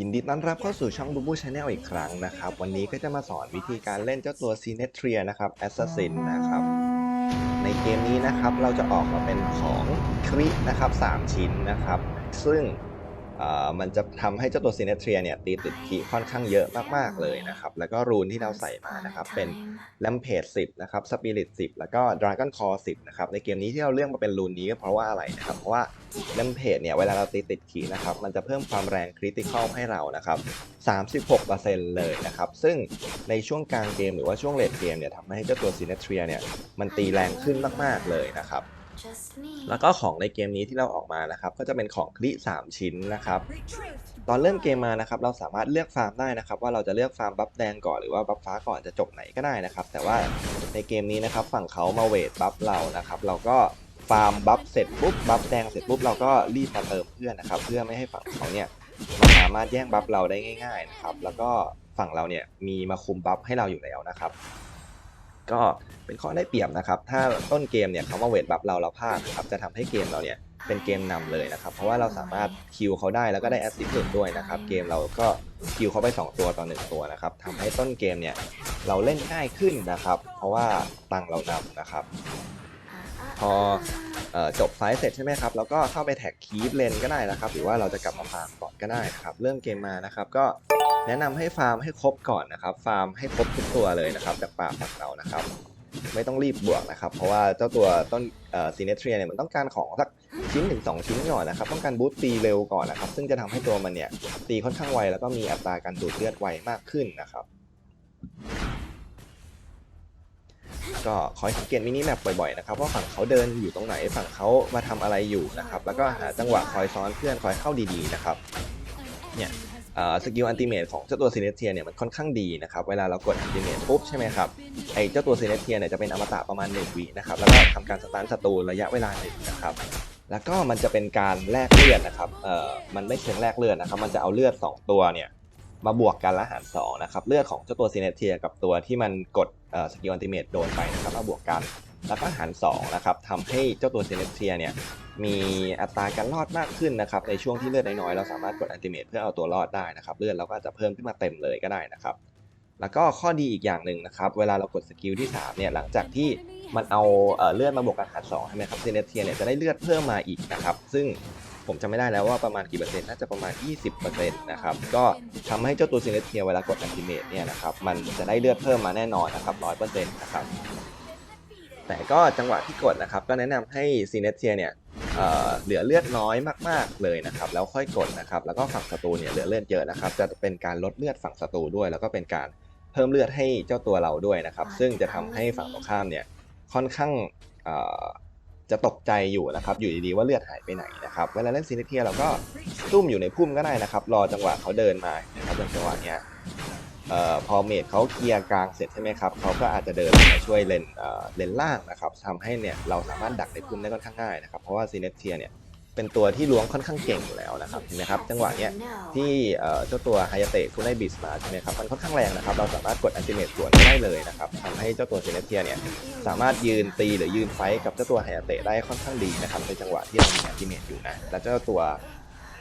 ยินดีต้อนรับเข้าสู่ช่องบูบูชาแนลอีกครั้งนะครับ วันนี้ก็จะมาสอนวิธีการเล่นเจ้าตัว c y n e t r i a นะครับ Assassin นนะครับ ในเกมนี้นะครับเราจะออกมาเป็นของครินะครับ 3 ชิ้นนะครับ ซึ่ง มันจะทำให้เจ้าตัว c y n e t r i a เนี่ยตีติดขีค่อนข้างเยอะมากๆเลยนะครับ แล้วก็รูนที่เราใส่มานะครับ เป็นแลมเพจ10นะครับสปิริต10แล้วก็ Dragon Core 10นะครับ ในเกมนี้ที่เราเลือกมาเป็นรูนนี้ก็เพราะว่าอะไรนะครับ เพราะว่าแลมเพจเนี่ยเวลาเราตีติดขีนะครับ มันจะเพิ่มความแรงคริติคอลให้เรานะครับ36%เลยนะครับ ซึ่งในช่วงกลางเกมหรือว่าช่วงเลดเกมเนี่ยทำให้เจ้าตัวซีเนเทรียเนี่ยมันตีแรงขึ้นมากๆเลยนะครับ Just me. แล้วก็ของในเกมนี้ที่เราออกมานะครับ ก็จะเป็นของคลิ3ชิ้นนะครับ ตอนเริ่มเกมมานะครับ เราสามารถเลือกฟาร์มได้นะครับ ว่าเราจะเลือกฟาร์มบัฟแดงก่อนหรือว่าบัฟฟ้าก่อนจะจบไหนก็ได้นะครับ แต่ว่าในเกมนี้นะครับ ฝั่งเขามาเวทบัฟเรานะครับ เราก็ฟาร์มบัฟเสร็จปุ๊บบัฟแดงเสร็จปุ๊บเราก็รีบมาเติมเพื่อนนะครับ เพื่อไม่ให้ฝั่งเขาเนี่ยมาสามารถแย่งบัฟเราได้ง่าย ๆนะครับ แล้วก็ฝั่งเราเนี่ยมีมาคุมบัฟให้เราอยู่แล้วนะครับ ก็เป็นข้อได้เปรียบนะครับ ถ้าต้นเกมเนี่ยเขามาเวทบัฟเราเราพลาดครับจะทำให้เกมเราเนี่ยเป็นเกมนำเลยนะครับ เพราะว่าเราสามารถคิวเขาได้แล้วก็ได้แอสซิสต์ด้วยนะครับ เกมเราก็คิวเขาไป 2 ตัวต่อ1ตัวนะครับทำให้ต้นเกมเนี่ยเราเล่นง่ายขึ้นนะครับ เพราะว่าตังเรานำนะครับ พอจบไฟเสร็จใช่ไหมครับ แล้วก็เข้าไปแท็กคีฟเลนก็ได้นะครับ หรือว่าเราจะกลับมาฟาร์มก่อนก็ได้นะครับ เริ่มเกมมานะครับก็ แนะนำให้ฟาร์มให้ครบก่อนนะครับ ฟาร์มให้ครบทุกตัวเลยนะครับ จากป่าฝั่งเรานะครับ ไม่ต้องรีบบวกนะครับ เพราะว่าเจ้าตัวต้นซีเนเทรียเนี่ยมันต้องการของสักชิ้นถึง2ชิ้นก่อนนะครับ ต้องการบูสต์ตีเร็วก่อนนะครับ ซึ่งจะทำให้ตัวมันเนี่ยตีค่อนข้างไวแล้วก็มีอัตราการดูดเลือดไวมากขึ้นนะครับ ก็คอยสังเกตมินิแมปบ่อยๆนะครับว่าฝั่งเขาเดินอยู่ตรงไหนฝั่งเขามาทำอะไรอยู่นะครับ แล้วก็หาจังหวะคอยซ้อนเพื่อนคอยเข้าดีๆนะครับ เนี่ย สกิลอันติเมทของเจ้าตัวซีเนเทียเนี่ยมันค่อนข้างดีนะครับเวลาเรากดอันติเมทปุ๊บใช่ไหมครับไอเจ้าตัวซีเนเทียเนี่ยจะเป็นอมตะประมาณ1วินะครับแล้วก็ทำการสตาร์ทศัตรูระยะเวลาหนึ่งนะครับแล้วก็มันจะเป็นการแลกเลือดนะครับเอ่อมันไม่เชิงแลกเลือดนะครับ มันจะเอาเลือด 2 ตัวเนี่ยมาบวกกันและหาร2นะครับเลือดของเจ้าตัวซีเนเทียกับตัวที่มันกดสกิลอันติเมทโดนไปนะครับมาบวกกัน แล้วก็หาร2นะครับทำให้เจ้าตัวเซีเนเทียเนี่ยมีอัตราการรอดมากขึ้นนะครับในช่วงที่เลือดน้อยๆเราสามารถกดอันติเมทเพื่อเอาตัวรอดได้นะครับเลือดเราก็จะเพิ่มขึ้นมาเต็มเลยก็ได้นะครับ แล้วก็ข้อดีอีกอย่างหนึ่งนะครับเวลาเรากดสกิลที่3เนี่ยหลังจากที่มันเอาเอ่อเลือดมาบวกกันหารสองใช่ไหมครับเซีเนเทียเนี่ยจะได้เลือดเพิ่มมาอีกนะครับซึ่งผมจำไม่ได้แล้วว่าประมาณกี่เปอร์เซ็นต์น่าจะประมาณ 20%นะครับก็ทำให้เจ้าตัวเซีเนเทียเวลากดอันติเมทเนี่ยนะครับมันจะได้เลือดเพิ่มมาแน่นอนนะครับ100%นะครับ แต่ก็จังหวะที่กดนะครับ ก็แนะนำให้ซีเนเทียเนี่ยเอ่อเหลือเลือดน้อยมากๆเลยนะครับ แล้วค่อยกดนะครับ แล้วก็ฝั่งศัตรูเนี่ยเหลือเลือดเยอะนะครับ จะเป็นการลดเลือดฝั่งศัตรูด้วย แล้วก็เป็นการเพิ่มเลือดให้เจ้าตัวเราด้วยนะครับ ซึ่งจะทำให้ฝั่งตรงข้ามเนี่ยค่อนข้างเอ่อจะตกใจอยู่นะครับ อยู่ดีๆว่าเลือดหายไปไหนนะครับ เวลาเล่นซีเนเทียเราก็ซุ่มอยู่ในพุ่มก็ได้นะครับ รอจังหวะเขาเดินมานะครับอย่างจังหวะเนี้ย เอ่อพอเมดเขาเคลียร์กลางเสร็จใช่ไหมครับเขาก็อาจจะเดินมาช่วยเลนเอ่อเลนล่างนะครับทำให้เนี่ยเราสามารถดักในพุ่มได้ค่อนข้างง่ายนะครับเพราะว่าซีเนเทียเนี่ยเป็นตัวที่ล้วงค่อนข้างเก่งอยู่แล้วนะครับเห็นไหมครับจังหวะเนี้ยที่เอ่อเจ้าตัวไฮยาเตะคุณได้บิสมาใช่ไหมครับมันค่อนข้างแรงนะครับเราสามารถกดอันติเมตสวนได้เลยนะครับทำให้เจ้าตัวซีเนเทียเนี่ยสามารถยืนตีหรือยืนไฟท์กับเจ้าตัวไฮยาเตะได้ค่อนข้างดีนะครับในจังหวะที่เรามีอันติเมตอยู่นะแล้วเจ้าตัว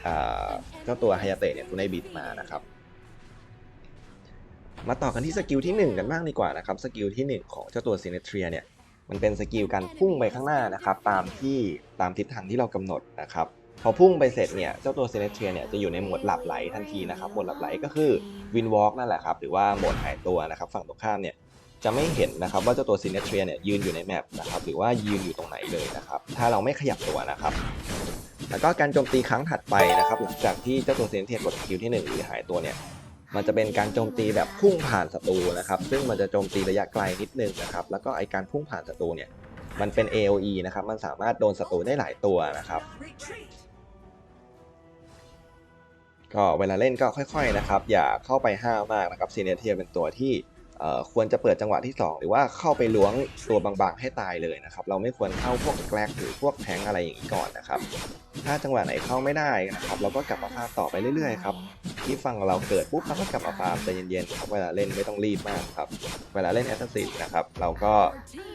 เอ่อเจ้าตัวไฮยาเตะเนี่ยคุณได้บิสมานะครับ มาต่อกันที่สกิลที่ 1 กันบ้างดีกว่านะครับสกิลที่ 1 ของเจ้าตัวซีเนเทียเนี่ยมันเป็นสกิลการพุ่งไปข้างหน้านะครับตามที่ตามทิศทางที่เรากำหนดนะครับพอพุ่งไปเสร็จเนี่ยเจ้าตัวซีเนเทียเนี่ยจะอยู่ในโหมดหลับไหลทันทีนะครับโหมดหลับไหลก็คือวินวอล์กนั่นแหละครับหรือว่าโหมดหายตัวนะครับฝั่งตรงข้ามเนี่ยจะไม่เห็นนะครับว่าเจ้าตัวซีเนเทียเนี่ยยืนอยู่ในแมปนะครับหรือว่ายืนอยู่ตรงไหนเลยนะครับถ้าเราไม่ขยับตัวนะครับแล้วก็การโจมตีครั้งถัดไปนะครับหลังจากที่เจ้าตัวเซนเทียกดสกิลที่ 1 หรือหายตัวเนี่ย มันจะเป็นการโจมตีแบบพุ่งผ่านศัตรูนะครับ ซึ่งมันจะโจมตีระยะไกลนิดนึงนะครับ แล้วก็ไอการพุ่งผ่านศัตรูเนี่ยมันเป็น AOE นะครับ มันสามารถโดนศัตรูได้หลายตัวนะครับ ก็เวลาเล่นก็ค่อย ๆนะครับ อย่าเข้าไปห้ามมากนะครับซีเนเทียเป็นตัวที่ ควรจะเปิดจังหวะที่ 2 หรือว่าเข้าไปล้วงตัวบางๆ ให้ตายเลยนะครับ เราไม่ควรเข้าพวกแกลกหรือพวกแทงอะไรอย่างนี้ก่อนนะครับ ถ้าจังหวะไหนเข้าไม่ได้นะครับเราก็กลับมาฟาร์มต่อไปเรื่อยๆครับที่ฟังเราเกิดปุ๊บเราก็กลับมาฟาร์มใจเย็นๆครับเวลาเล่นไม่ต้องรีบมากครับเวลาเล่นแอสซัสซินนะครับเราก็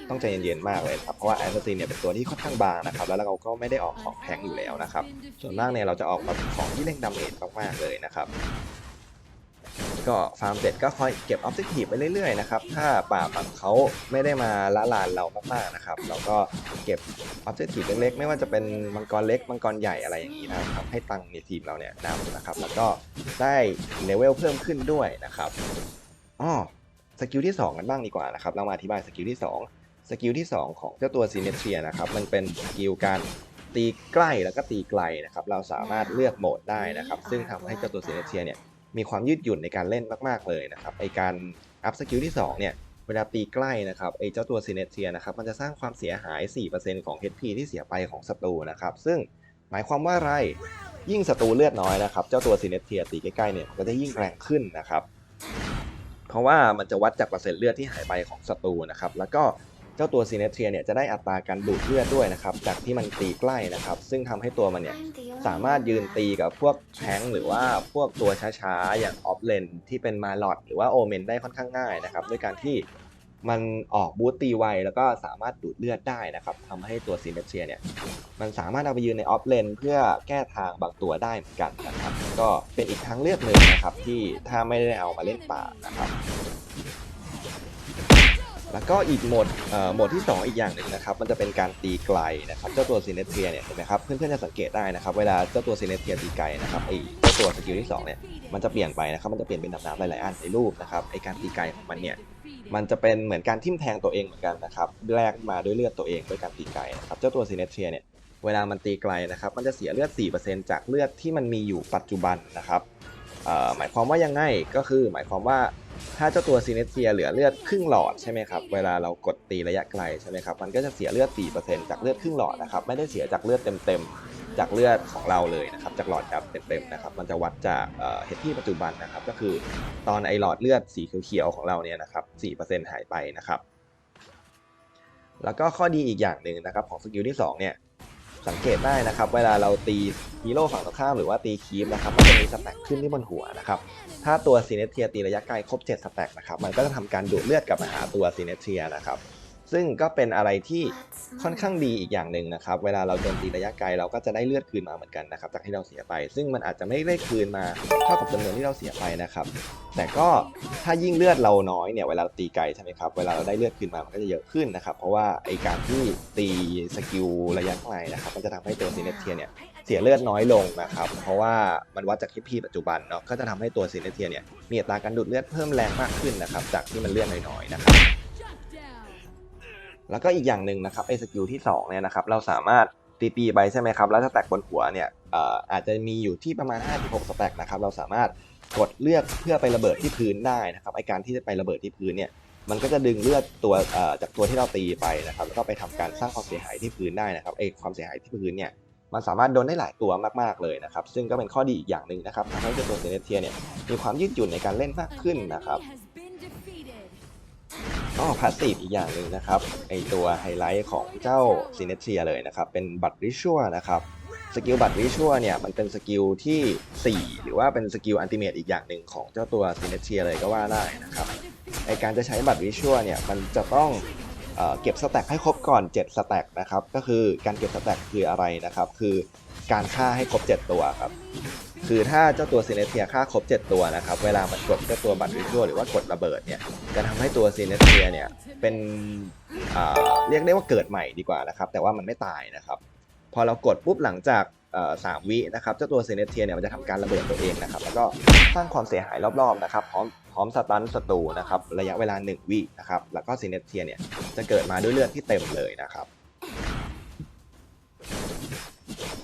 ต้องใจเย็นๆมากเลยครับเพราะว่าแอสซัสซินเนี่ยเป็นตัวที่ค่อนข้างบางนะครับแล้วเราก็ไม่ได้ออกของแพงอยู่แล้วนะครับส่วนมากเนี่ยเราจะออกมาของที่เล่นดาเมจมากๆเลยนะครับ ก็ฟาร์มเสร็จก็คอยเก็บออบเจกตีฟไปเรื่อยๆนะครับถ้าป่าฝั่งเขาไม่ได้มาละลานเรามากๆนะครับเราก็เก็บออบเจกตีฟเล็กๆ ไม่ว่าจะเป็นมังกรเล็กมังกรใหญ่อะไรอย่างนี้นะครับให้ตังค์ในทีมเราเนี่ยนำนะครับแล้วก็ได้เลเวลเพิ่มขึ้นด้วยนะครับอ๋อสกิลที่ 2 กันบ้างดีกว่านะครับเรามาอธิบายสกิลที่ 2 สกิลที่ 2 ของเจ้าตัวซีเนเทียนะครับมันเป็นสกิลการตีใกล้แล้วก็ตีไกลนะครับเราสามารถเลือกโหมดได้นะครับ ซึ่งทำให้เจ้าตัวซีเนเทียเนี่ย มีความยืดหยุ่นในการเล่นมาก ๆ เลยนะครับไอการอัพสกิลที่ 2 เนี่ยเวลาตีใกล้นะครับไอเจ้าตัวซีเนเทียนะครับมันจะสร้างความเสียหาย 4%ของ HP ที่เสียไปของศัตรูนะครับซึ่งหมายความว่าอะไรยิ่งศัตรูเลือดน้อยนะครับเจ้าตัวซีเนเทียตีใกล้ๆเนี่ยมันก็จะยิ่งแรงขึ้นนะครับเพราะว่ามันจะวัดจากเปอร์เซ็นต์เลือดที่หายไปของศัตรูนะครับแล้วก็ เจ้าตัวซีเนเทียเนี่ยจะได้อัตราการดูดเลือดด้วยนะครับจากที่มันตีใกล้นะครับ ซึ่งทำให้ตัวมันเนี่ยสามารถยืนตีกับพวกแทงค์หรือว่าพวกตัวช้าๆ อย่างออฟเลนที่เป็นมาลอดหรือว่าโอเมนได้ค่อนข้างง่ายนะครับด้วยการที่มันออกบูตตีไวแล้วก็สามารถดูดเลือดได้นะครับทำให้ตัวซีเนเทียเนี่ยมันสามารถเอาไปยืนในออฟเลนเพื่อแก้ทางบางตัวได้เหมือนกันนะครับ ก็เป็นอีกทางเลือกหนึ่งนะครับที่ถ้าไม่ได้เอามาเล่นป่านะครับ แล้วก็อีกโหมดเอ่อโหมดที่ 2 อีกอย่างหนึ่งนะครับ มันจะเป็นการตีไกลนะครับ เจ้าตัวซีเนเทียเนี่ยเห็นไหมครับ เพื่อนๆจะสังเกตได้นะครับ เวลาเจ้าตัวซีเนเทียตีไกลนะครับไอ้เจ้าตัวสกิลที่2เนี่ย มันจะเปลี่ยนไปนะครับ มันจะเปลี่ยนเป็นน้ำๆหลายๆอันในรูปนะครับ ไอการตีไกลของมันเนี่ย มันจะเป็นเหมือนการทิ่มแทงตัวเองเหมือนกันนะครับ แลกมาด้วยเลือดตัวเองด้วยการตีไกลนะครับ เจ้าตัวซีเนเทียเนี่ย เวลามันตีไกลนะครับ มันจะเสียเลือด 4%จากเลือดที่มันมีอยู่ปัจจุบันนะครับ หมายความว่ายังไงก็คือหมายความว่าถ้าเจ้าตัวซีเนเทียเหลือเลือดครึ่งหลอดใช่ไหมครับเวลาเรากดตีระยะไกลใช่ไหมครับมันก็จะเสียเลือด 4%จากเลือดครึ่งหลอดนะครับไม่ได้เสียจากเลือดเต็มๆจากเลือดของเราเลยนะครับจากหลอดดับเต็มๆนะครับมันจะวัดจากเฮดที่ปัจจุบันนะครับก็คือตอนไอหลอดเลือดสีเขียวๆของเราเนี่ยนะครับ 4%หายไปนะครับแล้วก็ข้อดีอีกอย่างหนึ่งนะครับของสกิลที่2เนี่ย สังเกตได้นะครับ เวลาเราตีฮีโร่ฝั่งตรงข้ามหรือว่าตีคีฟนะครับมันจะมีสแต็กขึ้นที่บนหัวนะครับถ้าตัวซีเนเทียตีระยะไกลครบ7สแต็กนะครับมันก็จะทำการดูดเลือดกลับมาหาตัวซีเนเทียนะครับ ซึ่งก็เป็นอะไรที่ค่อนข้างดีอีกอย่างหนึ่งนะครับ เวลาเราโดนตีระยะไกลเราก็จะได้เลือดคืนมาเหมือนกันนะครับ จากที่เราเสียไป ซึ่งมันอาจจะไม่ได้คืนมาเท่ากับจำนวนที่เราเสียไปนะครับ แต่ก็ถ้ายิ่งเลือดเราน้อยเนี่ยเวลาเราตีไกลใช่ไหมครับ เวลาเราได้เลือดคืนมามันก็จะเยอะขึ้นนะครับ เพราะว่าไอการที่ตีสกิลระยะไกลนะครับ มันจะทำให้ตัวซีเนเทียเนี่ยเสียเลือดน้อยลงนะครับ เพราะว่ามันวัดจากที่พีปัจจุบันเนาะ ก็จะทำให้ตัวซีเนเทียเนี่ยมีอัตราการดูดเลือดเพิ่มแรงมากขึ้นนะครับ จากที่มันเลือดน้อยๆนะครับ แล้วก็อีกอย่างหนึ่งนะครับไอ้สกิลที่2เนี่ยนะครับเราสามารถตีปีไปใช่ไหมครับแล้วสแต็กบนหัวเนี่ยอาจจะมีอยู่ที่ประมาณ 5-6สแต็กนะครับเราสามารถกดเลือดเพื่อไประเบิดที่พื้นได้นะครับไอการที่จะไประเบิดที่พื้นเนี่ยมันก็จะดึงเลือดตัวจากตัวที่เราตีไปนะครับแล้วก็ไปทำการสร้างความเสียหายที่พื้นได้นะครับไอความเสียหายที่พื้นเนี่ยมันสามารถโดนได้หลายตัวมากๆเลยนะครับซึ่งก็เป็นข้อดีอีกอย่างหนึ่งนะครับทำให้เจ้าตัวเซเนเทียเนี่ยมีความยืดหยุ่นในการเล่นมากขึ้นนะครับ ก็พาสซีฟอีกอย่างหนึ่งนะครับไอตัวไฮไลท์ของเจ้าซีเนเทียเลยนะครับ เป็นบัตรริชัวนะครับสกิลบัตรริชัวเนี่ยมันเป็นสกิลที่ 4 หรือว่าเป็นสกิลอันติเมตอีกอย่างหนึ่งของเจ้าตัวซีเนเทียเลยก็ว่าได้นะครับไอการจะใช้บัตรริชัวเนี่ยมันจะต้องเอเก็บสแต็กให้ครบก่อน 7 สแต็กนะครับก็คือการเก็บสแต็กคืออะไรนะครับ คือ การฆ่าให้ครบ 7 ตัวครับ คือถ้าเจ้าตัวซีเนเทียฆ่าครบ 7 ตัวนะครับ เวลามันกดเจ้าตัวบัตรริชัวหรือว่ากดระเบิดเนี่ย จะทำให้ตัวซีเนเทียเนี่ยเป็นเรียกได้ว่าเกิดใหม่ดีกว่านะครับ แต่ว่ามันไม่ตายนะครับ พอเรากดปุ๊บหลังจากสามวินะครับเจ้าตัวซีเนเทียเนี่ยมันจะทำการระเบิดตัวเองนะครับแล้วก็สร้างความเสียหายรอบๆนะครับพร้อมพร้อมสตันศัตรูนะครับระยะเวลา 1 วินะครับแล้วก็ซีเนเทียเนี่ยจะเกิดมาด้วยเลือดที่เต็มเลยนะครับ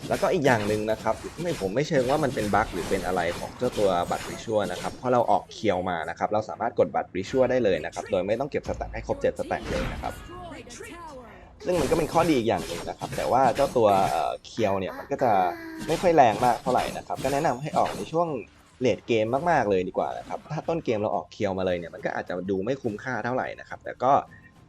แล้วก็อีกอย่างหนึ่งนะครับไม่ผมไม่เชิงว่ามันเป็นบั๊กหรือเป็นอะไรของเจ้าตัวบัตรริชัวนะครับพอเราออกเคียวมานะครับเราสามารถกดบัตรริชัวได้เลยนะครับโดยไม่ต้องเก็บสแต็กให้ครบ 7 สแต็กเลยนะครับซึ่งมันก็เป็นข้อดีอีกอย่างหนึ่งนะครับ แต่ว่าเจ้าตัวเคียวเนี่ยมันก็จะไม่ค่อยแรงมากเท่าไหร่นะครับก็แนะนำให้ออกในช่วงเลดเกมมากๆเลยดีกว่านะครับถ้าต้นเกมเราออกเคียวมาเลยเนี่ยมันก็อาจจะดูไม่คุ้มค่าเท่าไหร่นะครับแต่ก็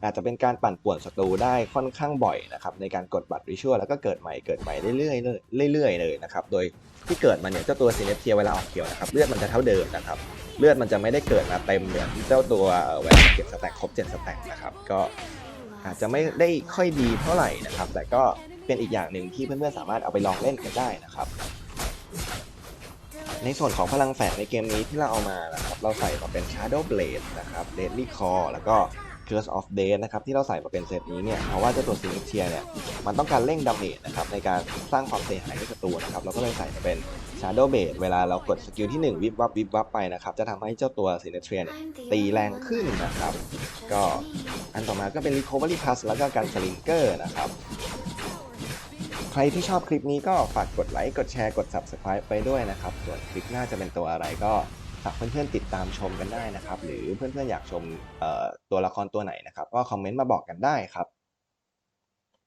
อาจจะเป็นการปั่นป่วนศัตรูได้ค่อนข้างบ่อยนะครับในการกดบัตรริชวลแล้วก็เกิดใหม่เกิดใหม่เรื่อยๆเรื่อยๆเลยนะครับโดยที่เกิดมาเนี่ยเจ้าตัวซีเนเทียเวลาออกเคียวนะครับเลือดมันจะเท่าเดิมนะครับเลือดมันจะไม่ได้เกิดมาเต็มเหมือนเจ้าตัวเอ่อเวลาเก็บสแต็กครบ7สแต็กนะครับก็อาจจะไม่ได้ค่อยดีเท่าไหร่นะครับ แต่ก็เป็นอีกอย่างหนึ่งที่เพื่อนๆสามารถเอาไปลองเล่นกันได้นะครับ ในส่วนของพลังแฝงในเกมนี้ที่เราเอามานะครับเราใส่มาเป็น Shadow Blade นะครับ Deadly Core แล้วก็ Curse of Death นะครับที่เราใส่มาเป็นเซตนี้เนี่ยเพราะว่าเจ้าตัว Signature เนี่ยมันต้องการเร่งดาเมจนะครับในการสร้างความเสียหายให้ศัตรูนะครับเราก็เลยใส่มาเป็น Shadow Blade เวลาเรากดสกิลที่ 1 วิบวับวิบวับไปนะครับจะทำให้เจ้าตัว Signature เนี่ยตีแรงขึ้นนะครับก็อันต่อมาก็เป็น Recovery Plus แล้วก็การ Slinger นะครับใครที่ชอบคลิปนี้ก็ฝากกดไลค์ กดแชร์ กด Subscribe ไปด้วยนะครับ ส่วนคลิปหน้าจะเป็นตัวอะไรก็ ฝากเพื่อนๆติดตามชมกันได้นะครับ หรือเพื่อนๆอยากชมตัวละครตัวไหนนะครับ ก็คอมเมนต์มาบอกกันได้ครับ